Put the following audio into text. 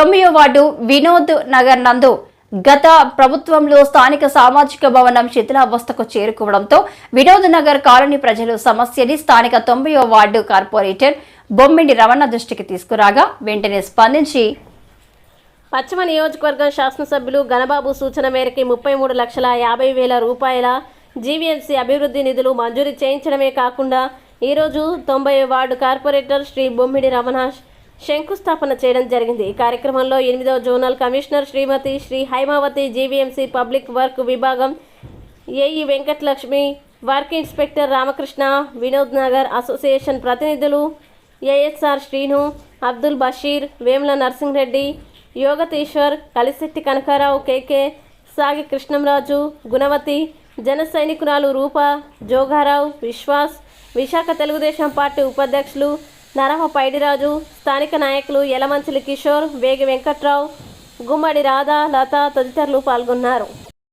తొమ్మిదో వార్డు వినోద్ నగర్ నందు గత ప్రభుత్వంలో స్థానిక సామాజిక భవనం శిథిలావస్థకు చేరుకోవడంతో వినోద్ నగర్ కాలనీ ప్రజలు సమస్యని స్థానిక తొంభైవ వార్డు కార్పొరేటర్ బొమ్మిడి రమణ దృష్టికి తీసుకురాగా వెంటనే స్పందించి పశ్చిమ నియోజకవర్గం శాసనసభ్యులు గణబాబు సూచన మేరకు ముప్పై మూడు లక్షల యాభై వేల రూపాయల జీవీఎంసీ అభివృద్ధి నిధులు మంజూరు చేయించడమే కాకుండా ఈరోజు తొంభై వార్డు కార్పొరేటర్ శ్రీ బొమ్మిడి రమణ శంకుస్థాపన చేయడం జరిగింది. ఈ కార్యక్రమంలో ఎనిమిదవ zonal commissioner Shrimati Shri Haimavathi GVMC public work విభాగం AE Venkatalakshmi work inspector Ramakrishna Vinod Nagar association ప్రతినిధులు ఏఎస్ఆర్ శ్రీను అబ్దుల్ బషీర్ వేముల నర్సింగ్రెడ్డి యోగతీశ్వర్ కలిశెట్టి కనకారావు కేకే సాగి కృష్ణంరాజు గుణవతి జన సైనికురాలు రూప జోగారావు విశ్వాస్ విశాఖ తెలుగుదేశం పార్టీ ఉపాధ్యక్షులు నరహ పైడిరాజు స్థానిక నాయకులు యలమంచిలి కిషోర్ వేగి వెంకట్రావు గుమ్మడి రాధా లత తదితరులు పాల్గొన్నారు.